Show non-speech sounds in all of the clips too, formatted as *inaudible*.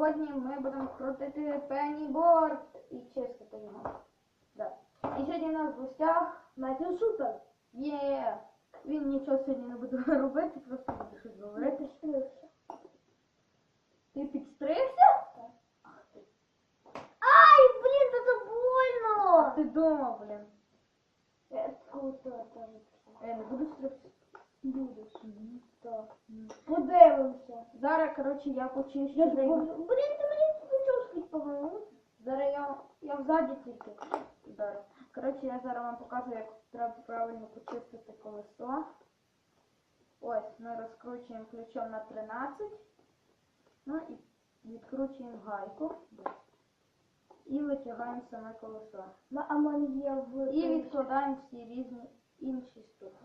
Сьогодні ми будемо крутити пенніборд і чистити його. Да. І сьогодні у нас в гостях Майкл Супер. є. Він нічого сьогодні не буде *laughs* робити, просто буде щось говорити. Ти підстригся? Ай, блін, це А больно! ти думав, блін. Я круто теж. Я не буду стригтися. Будеш. Так. М. Подивимося. Коротше, я почищу. Блін, ти мені нічого сказати погано. Зараз я, я взаді тільки зараз. Коротше, я зараз вам покажу, як треба правильно почистити колесо. Ось, ми розкручуємо ключом на 13. Ну і відкручуємо гайку. І витягаємо саме колесо. Ма- А мене є в... І відкладаємо всі різні інші штуки.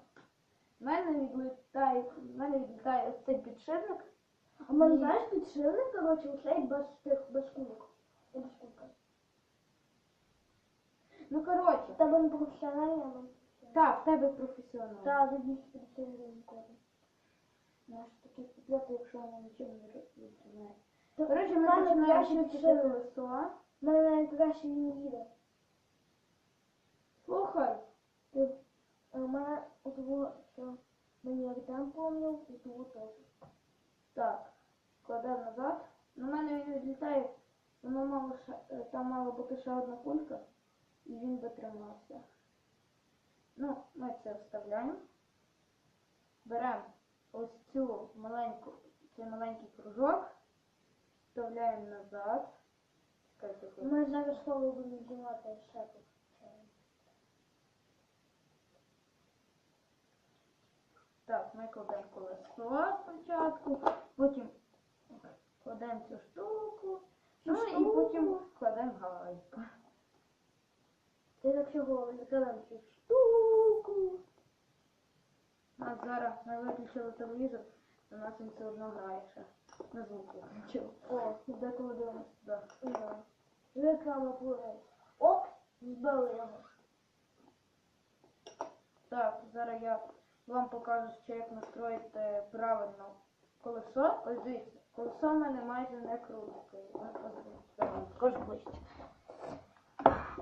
У мене відлітає, в мене відлітає ось цей підшипник. А в мене, знаєш, підшивник, коротше, оцей без тих, без кульок. Без кулька. Ну, коротше, В тебе не професіональний, а в так, в тебе професіонал. Так, за 250 гривень кожен. Знаєш, таке купляти, якщо вона нічого не відрізняє. Коротше, ми починаємо чистити підшивник. колесо. В мене навіть краще він їде. Слухай, Ти, а в мене у того, що мені там помнив, у того теж. Так, кладемо назад. В мене він відлітає, воно мало е, там мала бути ще одна кулька, і він би тримався. Ну, ми це вставляємо. Беремо ось цю маленьку, цей маленький кружок, вставляємо назад. Ми зараз слово будемо знімати ще тут. Так, ми кладемо колесо спочатку, потім кладемо цю штуку, ну і потім кладемо гайку. Ти так чого закриваємо цю штуку. А зараз ми виключили телевізор, у нас він все одно грає ще. На звук виключив. О, деколи дивимося. Да. Да. Реклама плює. Оп, збили його. Так, зараз я вам покажу ще як настроїти правильно колесо. Ось дивіться, колесо в мене майже не крутиться. Покажу ближче.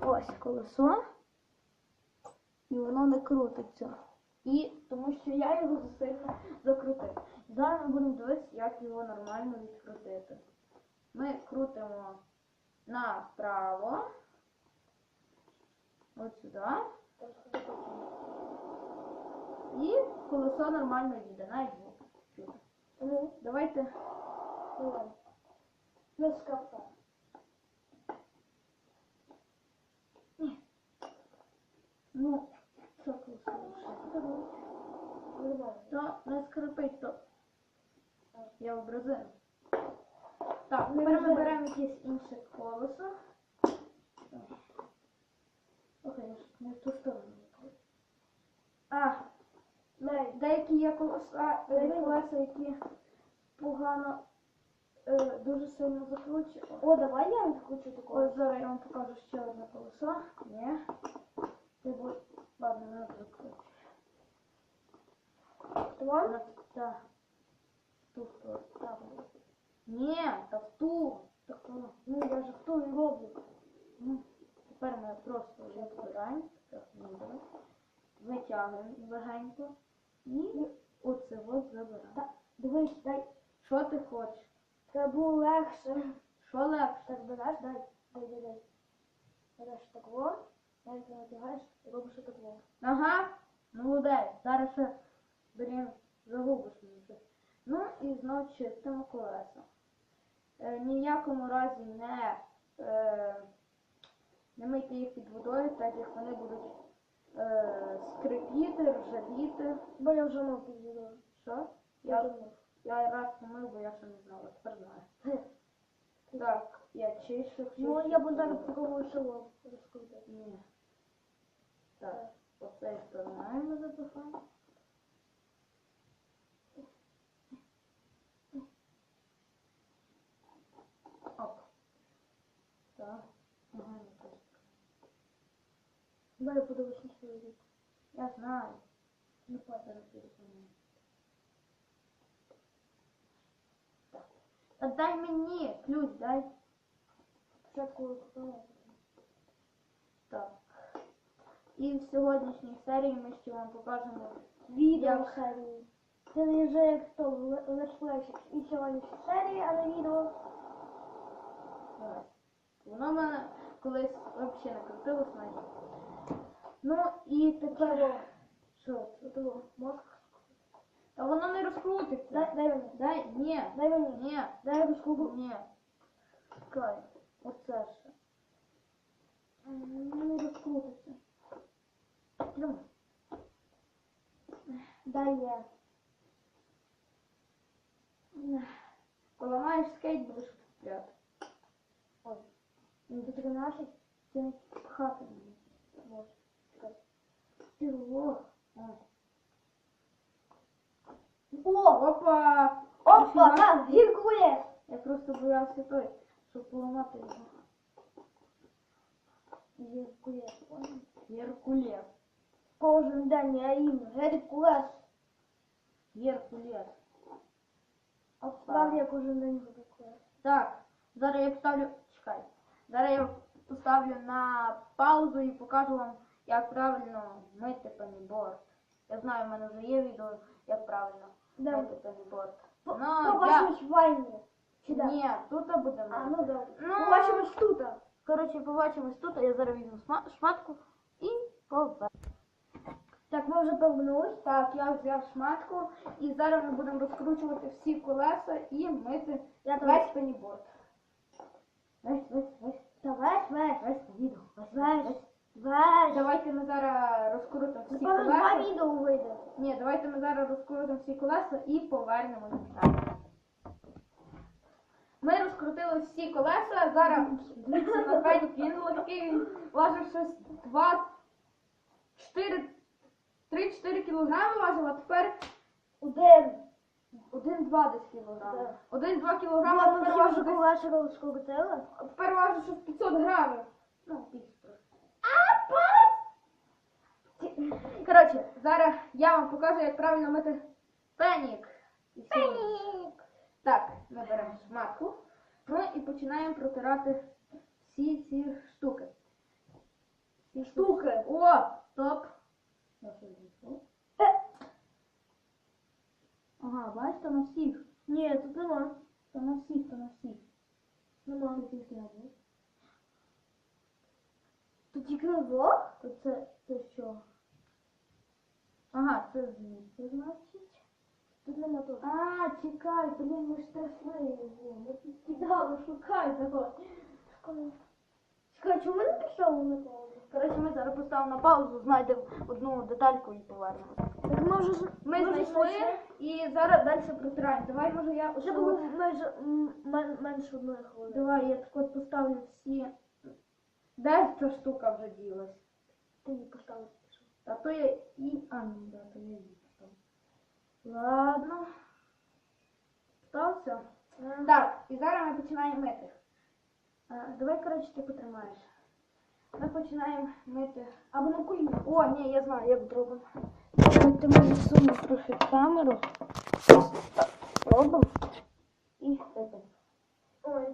Ось колесо. І воно не крутиться. І тому що я його засильно закрутив. Зараз ми будемо дивитися, як його нормально відкрутити. Ми крутимо направо. Ось сюди. І колесо нормально їде, навіть звук. Ну, Давайте. давай. Без кафе. Ну, що колесо? Нормально. То не скрипить, то я образив. Так, тепер ми беремо якесь інше колесо. Ох, я ж не в ту сторону. А, Най. деякі деякі які погано, е, дуже сильно закручені. О, давай я відкручу таку. Ось зараз я вам покажу ще одне колесо. Ні. Ти будь... Ладно, не закручу. Твой? Так. Ту сторону. Так. Ні, та в ту. Таку. Ну, я ж хто і роблю. Ну, тепер ми просто відбираємо, так, відбираємо, витягуємо легенько і оце от забираємо. Так, дивись, дай. Що ти хочеш? Треба було легше. Що легше? Так береш, дай. Дай, дай, дай. Береш тако, навіть не натягаєш, і робиш тако. Ага, молодець. Зараз ще, блін, загубиш мені щось. Ну і знов чистимо колеса. Е, ні в якому разі не, е, не мийте їх під водою, так як вони будуть е, скрипіти, ржавіти. Бо я вже мав підвідав. Що? Я Я, я раз помив, бо я ще не знала, тепер знаю. Так, я чищу. Ну, я б зараз чищу. попробую село розкрутити. Ні. Так, оцей стороною запихаємо. Оп. Так. Ага, не так. Дай подивись на свою руку. Я знаю. Не падає телефону. Так. Та дай мені ключ, дай. Спочатку. Так. І в сьогоднішній серії ми ще вам покажемо Відео серії. Це не вже як то летсплейчик. І сьогоднішня серія, а не відео. Воно мене колись взагалі не крутилось навіть. Ну і тепер. Що? До того мозк. Та воно не розкрутиться. Дай, дай мені. Дай, ні, Дай мені. ні, Дай я розкладу. ні. Чекай, оце ще. М, Не розкрутиться. Тримай. Дай я. Поламаєш скейт, будеш купляти. Ой. Ну, до 13 це не пхати О! Опа! Опа, Ніфіга. на, Геркулес! Я просто боявся той, щоб поламати його. Геркулес, понял? Геркулес. Кожен день я їм Геркулес. Геркулес. А справді я кожен день Геркулес. Так, зараз я поставлю. Чекай. Зараз я поставлю на паузу і покажу вам, Як правильно мити пеніборд. Я знаю, в мене вже є відео, як правильно Да. мити пеніборд. Ну, я... Побачимось в вайні. Чи да? Ні, тут будемо. А, ну да. Ну. Побачимось тут. Коротше, побачимось тут, а я зараз візьму сма- шматку і поверну. Так, ми вже повернулись. Так, я взяв шматку і зараз ми будемо розкручувати всі колеса і мити Я там- весь пеніборд. Весь, весь, весь, Та весь, весь. весь відео. Весь, Весь. Давайте ми зараз розкрутимо всі Напевно, два колеса. відео вийде. Ні, давайте ми зараз розкрутимо всі колеса і повернемо їх. Ми розкрутили всі колеса. Зараз дивіться на пенік. Він легкий, він важив щось 2, 4, 3-4 кілограми важив, а тепер Один. 1-2 десь кілограми. Да. 1-2 кілограми, а Мама, тепер всі вже десь- колеса розкрутили. а тепер важить щось 500 грамів. Ну, більше. А! Коротше, зараз я вам покажу, як правильно мити пенік. Пенік. Так, ми беремо шматку. Ну і починаємо протирати всі ці штуки. Всі Штуки. О, стоп. Е, Ага, бачите, на всіх. Ні, тут нема. То на всіх, то на всіх. Нема. Тут тільки на двох. На двох? То це, це що? Ага, це звідси, значить. Тут нема тут. А, чекай, блін, ми ж трясли його. Ми тут кидали, шукай того. Чекай, чому не пішов на паузу? Коротше, ми зараз поставимо на паузу, знайдемо одну детальку і повернемо. Так ми вже з- Ми знайшли і зараз далі протираємо. Давай, може, я ось було майже м- мен- менше одної хвилини. Давай, я так от поставлю всі. Де ця штука вже ділась? Ти її поставив. Та то я і. А, ну да, то я її поставив. Ладно. Стався. Так, і зараз ми починаємо мити. А, давай, коротше, ти потримаєш. Ми починаємо мити. Або на коліна. О, ні, я знаю, як зробимо. Давайте ми відсунемо трохи камеру. Робимо. І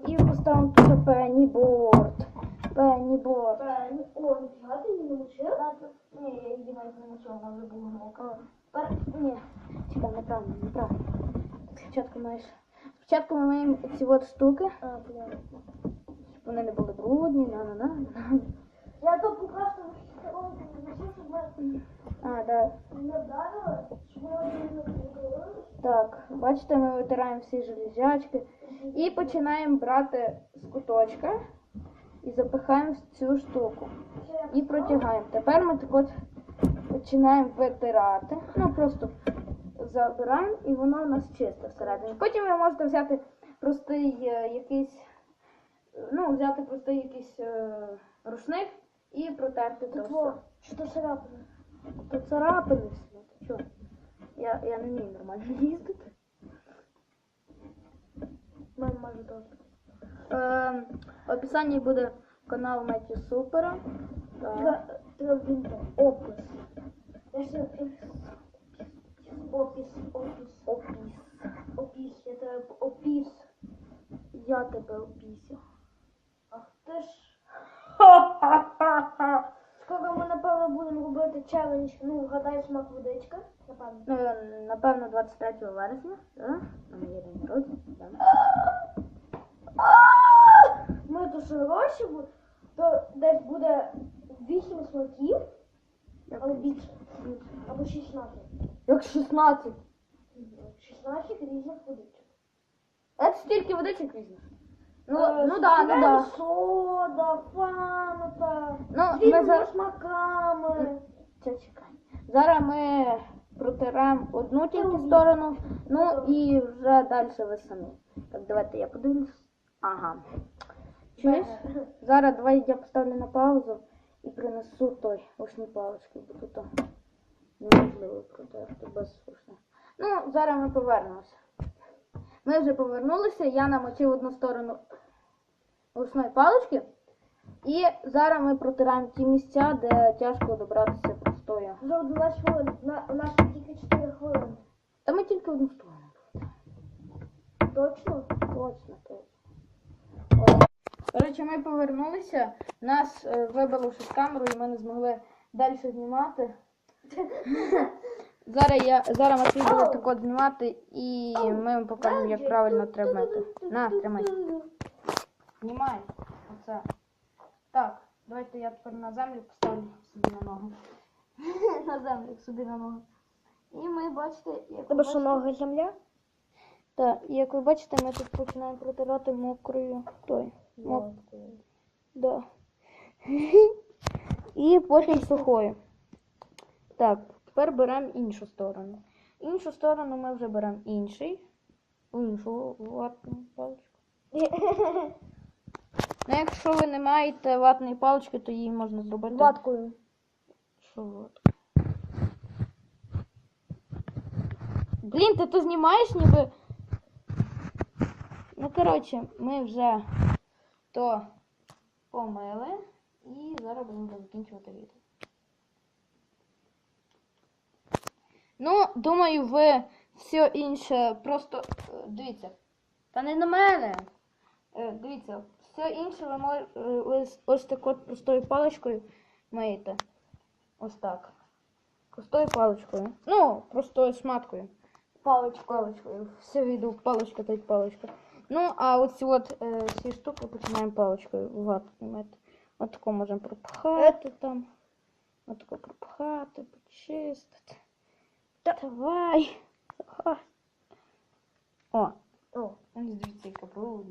І поставимо тут пенніборд. Пенніборд. правильно. О, ніфіга ти її навчив? Ні, я її навіть не нічого, вона вже була мокра. Тепер, ні, чекай, неправильно, неправильно. Спочатку маєш. Спочатку ми маємо ці от штуки, А, понятно. щоб вони не були брудні, на-на-на. Я то ми А, да. не не. Так, бачите, ми витираємо всі железячки і починаємо брати з куточка і запихаємо в цю штуку. І протягаємо. Тепер ми так от починаємо витирати. Ну просто забираємо і воно у нас чисте всередині. Потім ви можете взяти простий е, якийсь, ну, взяти простий якийсь е, рушник і протерти це все. що то царапина. То царапини всі. Ти? Я, я не вмію нормально *laughs* їздити. Мама може теж. Е, в описанні буде канал Меті Супера. Так. Опис. Опис, опис, Опис. опис. Я треба опис. Я тебе обісю. Ах ти ж. *laughs* Скоро ми, напевно, будемо робити челендж, ну, гадай смак водичка, напевно. Ну, напевно, 23 вересня, так? На моє день народження. да. *laughs* Ми дуже гроші, то десь буде 8 смаків, але більше. Або 16. Як 16. 16 різних водичок. Це стільки водичок візьмеш. Ну, Е, ну да, ну да. Сода, фанта, Ну, з різними зараз... смаками. Це чекай. Зараз ми протираємо одну тільки сторону, ну і вже далі ви самі. Так, давайте я подивлюсь. Ага. Чуєш? Зараз давай я поставлю на паузу і принесу той ушні палички, бо тут неможливо протерти без ушних. Ну, зараз ми повернемося. Ми вже повернулися, я намочив одну сторону ушної палички. І зараз ми протираємо ті місця, де тяжко добратися простою. Вже 11 хвилин. У нас тільки 4 хвилини. Та ми тільки одну сторону. Точно? Точно, точно. Коротше, ми повернулися, нас е, вибило щось камеру і ми не змогли далі знімати. *laughs* Зараз я зараз Матвій буде так от знімати і ми вам покажемо, як правильно треба мити. На, тримай. Знімай. Оце. Так, давайте я тепер на землю поставлю собі на ногу. *laughs* на землю собі на ногу. І ми бачите, як ви бачите- нога земля? так, і як ви бачите, ми тут починаємо протирати мокрою той. Мок... Да. *laughs* І потім сухою. Так, тепер беремо іншу сторону. Іншу сторону ми вже беремо інший. Іншу ватну паличку. *laughs* Ну, якщо ви не маєте ватної палички, то її можна зробити. Ваткою. Що ватка? Блін, ти то знімаєш ніби. Ну, коротше, ми вже то помили і зараз будемо закінчувати відео. Ну, думаю, ви все інше просто е, дивіться. Та не на мене. Е, Дивіться, все інше ви можете ось, так от простою паличкою миєте. Ось так. Простою паличкою. Ну, простою шматкою. Паличкою. Паличкою. Все відео паличка та й паличка. Ну, а оці от е, всі штуки починаємо паличкою вату мити. От тако можемо пропхати там. От тако пропхати, почистити. Давай. Ага. О. О. Ну, Дивіться, яка було.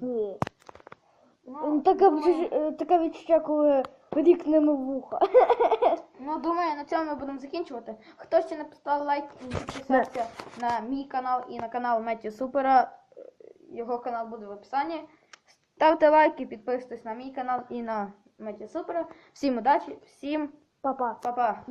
Ну, Таке, відчуття- таке відчуття, коли рікнемо вуха. Ну, думаю, на цьому ми будемо закінчувати. Хто ще не поставив лайк підписався на мій канал і на канал Меті Супера, його канал буде в описанні. Ставте лайки, підписуйтесь на мій канал і на Меті Супера. Всім удачі, всім Папа. па-па.